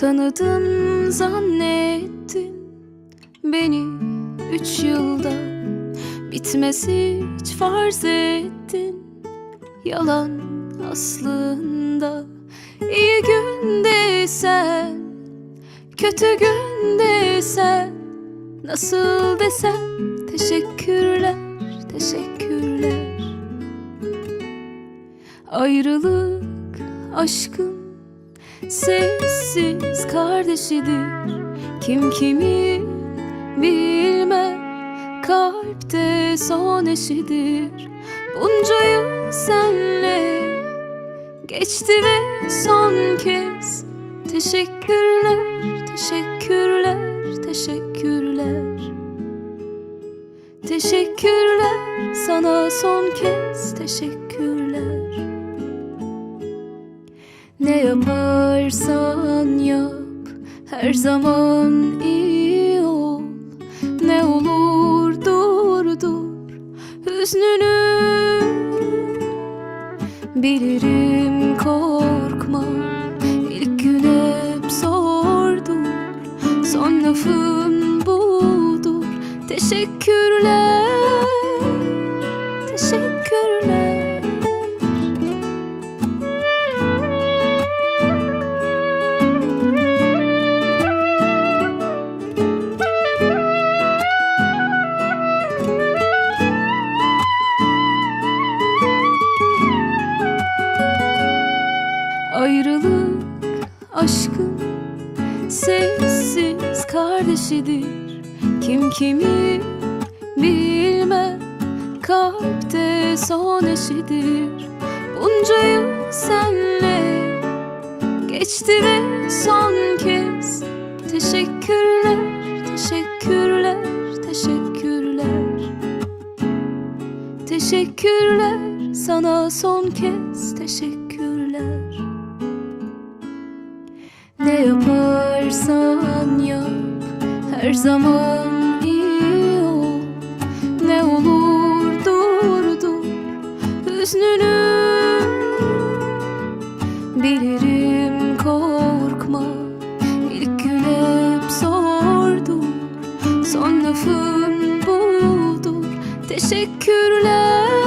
Tanıdım zannettin beni üç yılda. Bitmez hiç farz ettin yalan aslında. İyi gündeysen kötü gündeysen Nasıl desem? Teşekkürler teşekkürler. Ayrılık aşkın sessiz kardeşidir. Kim kimi bilmez kalpte son eşidir. Bunca yıl senle geçti ve son kez Teşekkürler, teşekkürler, teşekkürler. Teşekkürler sana son kez teşekkürler. Ne yaparsan yap her zaman iyi ol. Ne olur dur dur. Hüznünü Bilirim korkma. İlk gün hep zordur. Son lafın budur. Teşekkürler aşkın sessiz kardeşidir. Kim kimi bilmez kalpte son eşidir. Bunca yıl senle geçti ve son kez Teşekkürler, teşekkürler, teşekkürler. Teşekkürler sana son kez teşekkürler Ne yaparsan yap her zaman iyi ol. Ne olur dur dur Bilirim korkma ilk gün hep zordur. Son lafın budur Teşekkürler